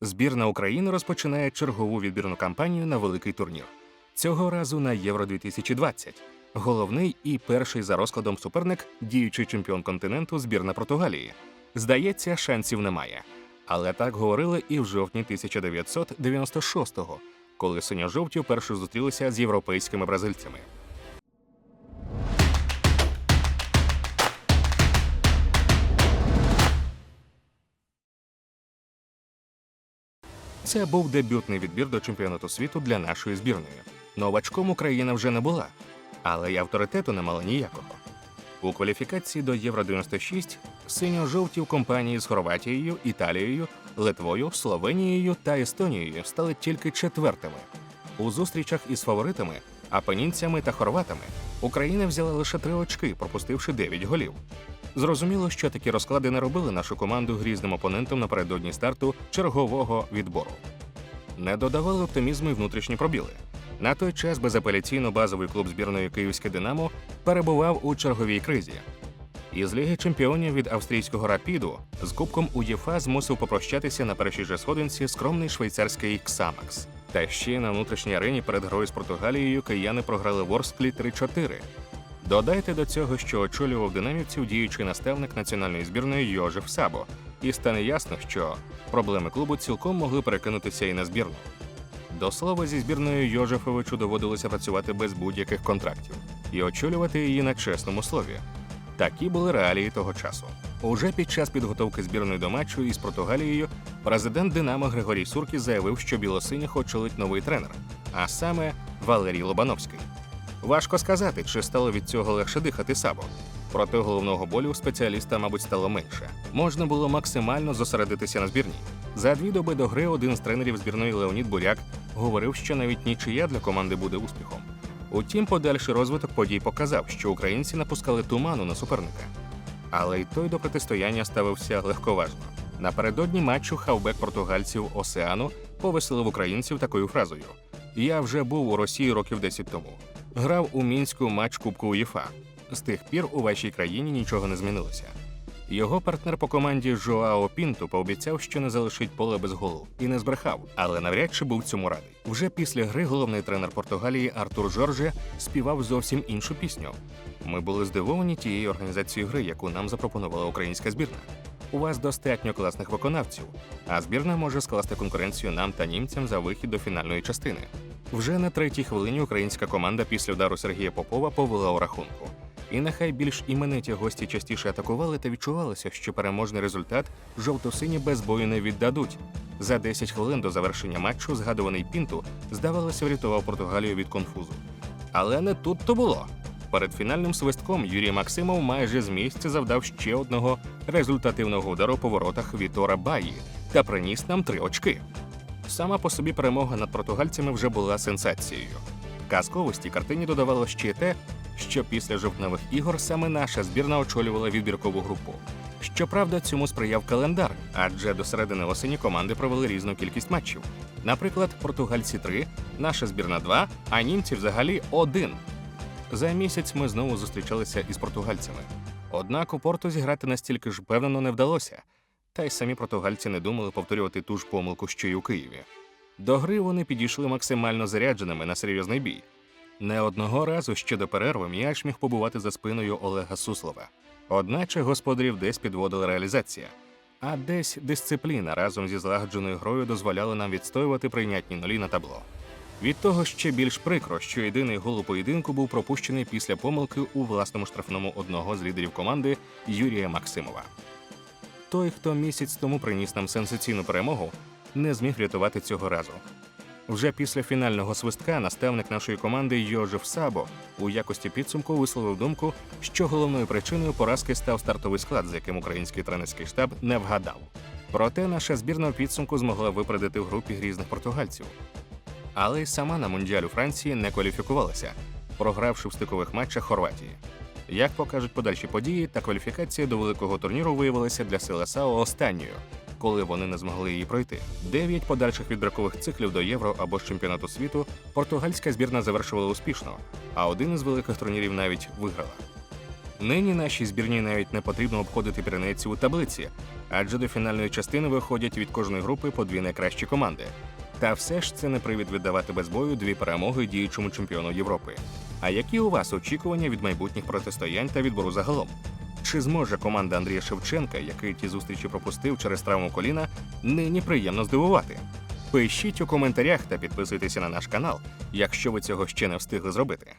Збірна України розпочинає чергову відбірну кампанію на великий турнір. Цього разу на Євро 2020. Головний і перший за розкладом суперник діючий чемпіон континенту збірна Португалії. Здається, шансів немає. Але так говорили і в жовтні 1996-го, коли синьо-жовті вперше зустрілися з європейськими бразильцями. Це був дебютний відбір до чемпіонату світу для нашої збірної. Новачком Україна вже не була, але й авторитету не мала ніякого. У кваліфікації до Євро 96 синьо-жовті в компанії з Хорватією, Італією, Литвою, Словенією та Естонією стали тільки четвертими. У зустрічах із фаворитами, апенінцями та хорватами Україна взяла лише три очки, пропустивши 9 голів. Зрозуміло, що такі розклади не робили нашу команду грізним опонентом напередодні старту чергового відбору. Не додавали оптимізму й внутрішні пробіли. На той час безапеляційно базовий клуб збірної Київське Динамо перебував у черговій кризі. Із Ліги чемпіонів від австрійського рапіду з кубком УЄФА змусив попрощатися на першій же сходинці скромний швейцарський Ксамакс. Та ще на внутрішній арені перед грою з Португалією кияни програли Ворсклі 3-4. Додайте до цього, що очолював динамівців діючий наставник національної збірної Йожеф Сабо, і стане ясно, що проблеми клубу цілком могли перекинутися і на збірну. До слова, зі збірною Йожефовичу доводилося працювати без будь-яких контрактів і очолювати її на чесному слові. Такі були реалії того часу. Уже під час підготовки збірної до матчу із Португалією президент Динамо Григорій Суркіс заявив, що білосиніх очолить новий тренер, а саме Валерій Лобановський. Важко сказати, чи стало від цього легше дихати Сабо. Проте головного болю спеціаліста, мабуть, стало менше. Можна було максимально зосередитися на збірній. За дві доби до гри один з тренерів збірної Леонід Буряк говорив, що навіть нічия для команди буде успіхом. Утім, подальший розвиток подій показав, що українці напускали туману на суперника. Але й той до протистояння ставився легковажно. Напередодні матчу хавбек португальців Осеану повеселив українців такою фразою: Я вже був у Росії років 10 тому. Грав у мінську матч Кубку УЄФА. З тих пір у вашій країні нічого не змінилося. Його партнер по команді Жоао Пінту пообіцяв, що не залишить поле без голу, і не збрехав, але навряд чи був цьому радий. Вже після гри головний тренер Португалії Артур Жорже співав зовсім іншу пісню. Ми були здивовані тією організацією гри, яку нам запропонувала українська збірна. У вас достатньо класних виконавців, а збірна може скласти конкуренцію нам та німцям за вихід до фінальної частини. Вже на третій хвилині українська команда після удару Сергія Попова повела у рахунку. І нехай більш імениті гості частіше атакували та відчувалося, що переможний результат жовто-сині без бою не віддадуть. За 10 хвилин до завершення матчу згадуваний Пінту, здавалося, врятував Португалію від конфузу. Але не тут то було. Перед фінальним свистком Юрій Максимов майже з місця завдав ще одного результативного удару по воротах Вітора Баї та приніс нам три очки. Сама по собі перемога над португальцями вже була сенсацією. Казковості картині додавало ще те, що після жовтневих ігор саме наша збірна очолювала відбіркову групу. Щоправда, цьому сприяв календар, адже до середини осені команди провели різну кількість матчів. Наприклад, португальці 3, наша збірна 2, а німці взагалі 1. За місяць ми знову зустрічалися із португальцями. Однак у порту зіграти настільки ж впевнено не вдалося, та й самі португальці не думали повторювати ту ж помилку, що й у Києві. До гри вони підійшли максимально зарядженими на серйозний бій. Не одного разу ще до перерви м'яч міг побувати за спиною Олега Суслова. Одначе господарів десь підводила реалізація, а десь дисципліна разом зі злагодженою грою дозволяла нам відстоювати прийнятні нулі на табло. Від того ще більш прикро, що єдиний гол у поєдинку був пропущений після помилки у власному штрафному одного з лідерів команди Юрія Максимова. Той, хто місяць тому приніс нам сенсаційну перемогу, не зміг врятувати цього разу. Вже після фінального свистка наставник нашої команди Йожеф Сабо у якості підсумку висловив думку, що головною причиною поразки став стартовий склад, з яким український тренерський штаб не вгадав. Проте наша збірна у підсумку змогла випередити в групі грізних португальців. Але й сама на мундіаль у Франції не кваліфікувалася, програвши в стикових матчах Хорватії. Як покажуть подальші події, та кваліфікація до великого турніру виявилася для Селесао останньою, коли вони не змогли її пройти. Дев'ять подальших відбіркових циклів до євро або ж чемпіонату світу португальська збірна завершувала успішно, а один із великих турнірів навіть виграла. Нині нашій збірній навіть не потрібно обходити Піренейці у таблиці, адже до фінальної частини виходять від кожної групи по дві найкращі команди. Та все ж це не привід віддавати без бою дві перемоги діючому чемпіону Європи. А які у вас очікування від майбутніх протистоянь та відбору загалом? Чи зможе команда Андрія Шевченка, який ті зустрічі пропустив через травму коліна, нині приємно здивувати? Пишіть у коментарях та підписуйтеся на наш канал, якщо ви цього ще не встигли зробити.